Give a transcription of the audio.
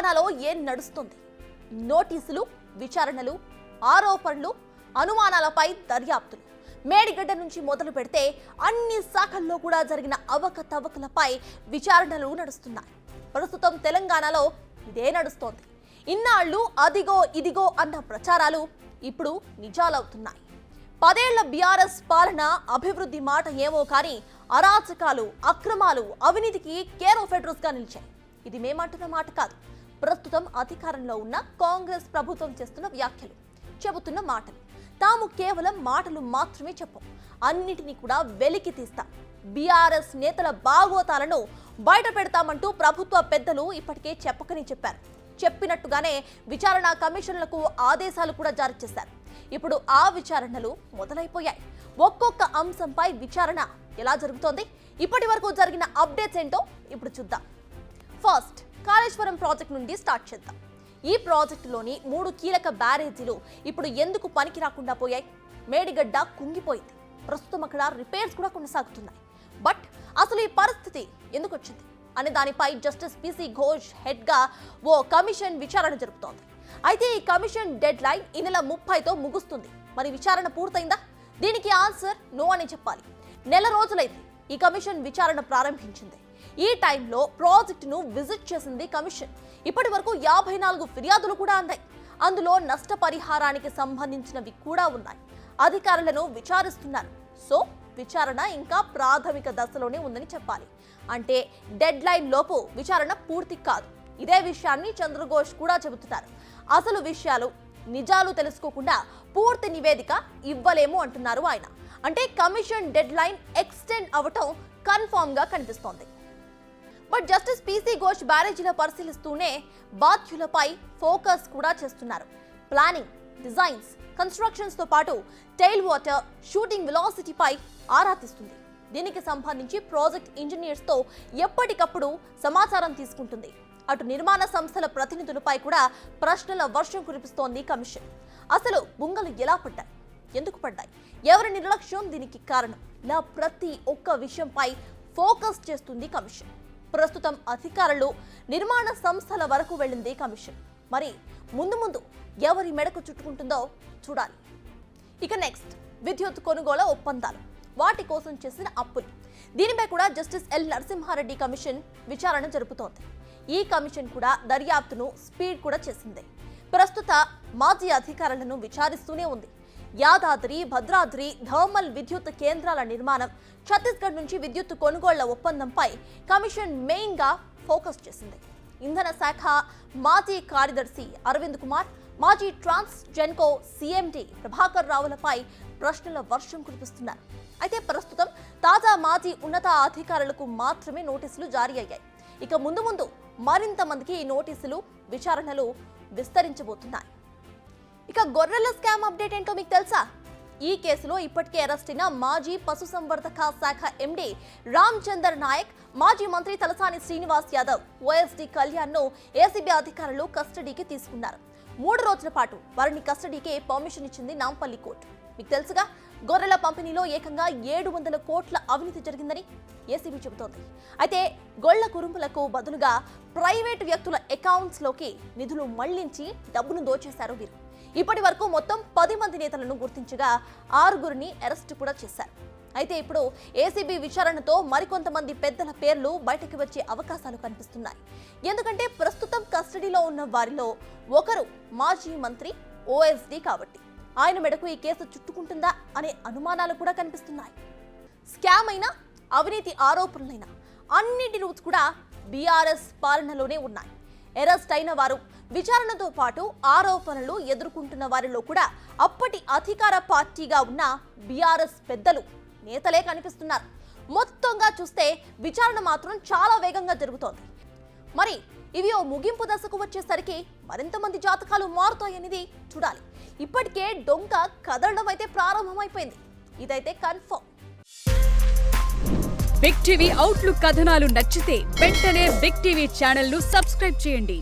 తెలంగాణలో ఏం నడుస్తుంది? నోటీసులు విచారణలు ఆరోపణలు అనుమానాలపై దర్యాప్తులు. మేడిగడ్డ నుంచి మొదలు పెడితే అన్ని శాఖల్లో కూడా జరిగిన అవకతవకలపై విచారణలు నడుస్తున్నాయి. ప్రస్తుతం తెలంగాణలో ఇదే నడుస్తోంది. ఇన్నాళ్ళు అదిగో ఇదిగో అన్న ప్రచారాలు ఇప్పుడు నిజాలవుతున్నాయి. పదేళ్ళ బీఆర్ఎస్ పాలన అభివృద్ధి మాట ఏమో కానీ అరాచకాలు అక్రమాలు అవినీతికి కేర్ ఆఫ్ నిలిచాయి. ఇది మేమంటున్న మాట కాదు. ప్రస్తుతం అధికారంలో ఉన్న కాంగ్రెస్ ప్రభుత్వం చేస్తున్న వ్యాఖ్యలు. చెబుతున్న మాటలు. తాము కేవలం మాటలు మాత్రమే చెప్పం. అన్నిటినీ కూడా వెలికి తీస్తాం. బీఆర్ఎస్ నేతల బాగోతాలను బయట పెడతామంటూ ప్రభుత్వ పెద్దలు ఇప్పటికే చెప్పకని చెప్పారు. చెప్పినట్టుగానే విచారణ కమిషన్లకు ఆదేశాలు కూడా జారీ చేశారు. ఇప్పుడు ఆ విచారణలు మొదలైపోయాయి. ఒక్కొక్క అంశంపై విచారణ ఎలా జరుగుతోంది? ఇప్పటి వరకు జరిగిన అప్డేట్స్ ఏంటో ఇప్పుడు చూద్దాం. ఫస్ట్ కాళేశ్వరం ప్రాజెక్ట్ నుండి స్టార్ట్ చేద్దాం. ఈ ప్రాజెక్టులోని మూడు కీలక బ్యారేజీలు ఇప్పుడు ఎందుకు పనికి రాకుండా పోయాయి? మేడిగడ్డ కుంగిపోయింది. ప్రస్తుతం అక్కడ రిపేర్స్ కూడా కొనసాగుతున్నాయి. బట్ అసలు ఈ పరిస్థితి ఎందుకు వచ్చింది? అనే దానిపై జస్టిస్ పిసి ఘోష్ హెడ్గా ఓ కమిషన్ విచారణ జరుపుతోంది. అయితే ఈ కమిషన్ డెడ్ లైన్ ఈ నెల ముప్పైతో ముగుస్తుంది. మరి విచారణ పూర్తయిందా? దీనికి ఆన్సర్ నో అని చెప్పాలి. నెల రోజులైతే ఈ కమిషన్ విచారణ ప్రారంభించింది. ఈ టైంలో ప్రాజెక్టును విజిట్ చేసింది కమిషన్. ఇప్పటి వరకు యాభై నాలుగు ఫిర్యాదులు కూడా అందాయి. అందులో నష్టపరిహారానికి సంబంధించినవి కూడా ఉన్నాయి. అధికారులను విచారిస్తున్నారు. సో విచారణ ఇంకా ప్రాథమిక దశలోనే ఉందని చెప్పాలి. అంటే డెడ్ లైన్ లోపు విచారణ పూర్తి కాదు. ఇదే విషయాన్ని చంద్రఘోష్ కూడా చెబుతున్నారు. అసలు విషయాలు నిజాలు తెలుసుకోకుండా పూర్తి నివేదిక ఇవ్వలేము అంటున్నారు ఆయన. అంటే కమిషన్ డెడ్ లైన్ ఎక్స్టెండ్ అవటం కన్ఫామ్గా కనిపిస్తోంది. బట్ జస్టిస్ పీసీ ఘోష్ బ్యారేజీల పరిశీలిస్తూనే బాధ్యులపై ఫోకస్ కూడా చేస్తున్నారు. ప్లానింగ్ డిజైన్స్ కన్స్ట్రక్షన్స్తో పాటు టైల్ వాటర్ షూటింగ్ వెలాసిటీపై ఆరా తీస్తుంది. దీనికి సంబంధించి ప్రాజెక్ట్ ఇంజనీర్స్తో ఎప్పటికప్పుడు సమాచారం తీసుకుంటుంది. అటు నిర్మాణ సంస్థల ప్రతినిధులపై కూడా ప్రశ్నల వర్షం కురిపిస్తోంది కమిషన్. అసలు బుంగలు ఎలా పడ్డాయి? ఎందుకు పడ్డాయి? ఎవరి నిర్లక్ష్యం దీనికి కారణం? ఇలా ప్రతి ఒక్క విషయంపై ఫోకస్ చేస్తుంది కమిషన్. ప్రస్తుతం అధికారులు నిర్మాణ సంస్థల వరకు వెళ్ళింది కమిషన్. మరి ముందు ముందు ఎవరి మెడకు చుట్టుకుంటుందో చూడాలి. ఇక నెక్స్ట్ విద్యుత్ కొనుగోలు ఒప్పందాలు. వాటి కోసం చేసిన అప్పులు. దీనిపై కూడా జస్టిస్ ఎల్ నరసింహారెడ్డి కమిషన్ విచారణ జరుపుతోంది. ఈ కమిషన్ కూడా దర్యాప్తును స్పీడ్ కూడా చేసింది. ప్రస్తుత మాజీ అధికారులను విచారిస్తూనే ఉంది. యాదాద్రి భద్రాద్రి థర్మల్ విద్యుత్ కేంద్రాల నిర్మాణం. ఛత్తీస్గఢ్ నుంచి విద్యుత్ కొనుగోళ్ళ ఒప్పందంపై కమిషన్ మెయిన్గా ఫోకస్ చేసింది. ఇంధన శాఖ మాజీ కార్యదర్శి అరవింద్ కుమార్ మాజీ ట్రాన్స్ జెన్కో సీఎండి ప్రభాకర్ రావులపై ప్రశ్నల వర్షం కురిపిస్తున్నారు. అయితే ప్రస్తుతం తాజా మాజీ ఉన్నత అధికారులకు మాత్రమే నోటీసులు జారీ అయ్యాయి. ఇక ముందు ముందు మరింత మందికి ఈ నోటీసులు విచారణలు విస్తరించబోతున్నాయి. ఇక గొర్రెల స్కామ్ అప్డేట్ ఏంటో మీకు తెలుసా? ఈ కేసులో ఇప్పటికే అరెస్ట్ అయిన మాజీ పశుసంవర్ధక శాఖ ఎండీ రామ్ చందర్ నాయక్ మాజీ మంత్రి తలసాని శ్రీనివాస్ యాదవ్ ఓఎస్డీ కళ్యాణ్ను ఏసీబీ అధికారులు కస్టడీకి తీసుకున్నారు. మూడు రోజుల పాటు వారిని కస్టడీకి పర్మిషన్ ఇచ్చింది నాంపల్లి కోర్టు. మీకు తెలుసుగా గొర్రెల పంపిణీలో ఏకంగా ఏడు వందల కోట్ల అవినీతి జరిగిందని ఏసీబీ చెబుతోంది. అయితే గొళ్ళ కురుంపులకు బదులుగా ప్రైవేటు వ్యక్తుల అకౌంట్స్లోకి నిధులు మళ్ళించి డబ్బును దోచేశారు వీరు. ఇప్పటి వరకు మొత్తం పది మంది నేతలను గుర్తించగా ఆరుగురిని అరెస్టు కూడా చేశారు. అయితే ఇప్పుడు ఏసీబీ విచారణతో మరికొంతమంది పెద్దల పేర్లు బయటకు వచ్చే అవకాశాలు కనిపిస్తున్నాయి. ఎందుకంటే ప్రస్తుతం కస్టడీలో ఉన్న వారిలో ఒకరు మాజీ మంత్రి ఓఎస్డీ కాబట్టి. ఆయన మెడకు ఈ కేసు చుట్టుకుంటుందా అనే అనుమానాలు కూడా కనిపిస్తున్నాయి. స్కామ్ అయినా అవినీతి ఆరోపణలైనా అన్నింటి రూట్స్ కూడా బీఆర్ఎస్ పాలనలోనే ఉన్నాయి. అరెస్ట్ అయిన వారు విచారణతో పాటు ఆరోపణలు ఎదుర్కొంటున్న వారిలో కూడా అప్పటి అధికార పార్టీగా ఉన్న బీఆర్ఎస్ పెద్దలు నేతలే కనిపిస్తున్నారు. మొత్తంగా చూస్తే విచారణ మాత్రం చాలా వేగంగా జరుగుతోంది. మరి ఇవి ఓ ముగింపు దశకు వచ్చేసరికి మరింత మంది జాతకాలు మారుతాయనేది చూడాలి. ఇప్పటికే డొంక కదలడం అయితే ప్రారంభమైపోయింది. ఇదైతే కన్ఫర్మ్. బిగ్ టీవీ అవుట్లుక్ కథనాలు నచ్చితే వెంటనే బిగ్ టీవీ ఛానల్ను సబ్స్క్రైబ్ చేయండి.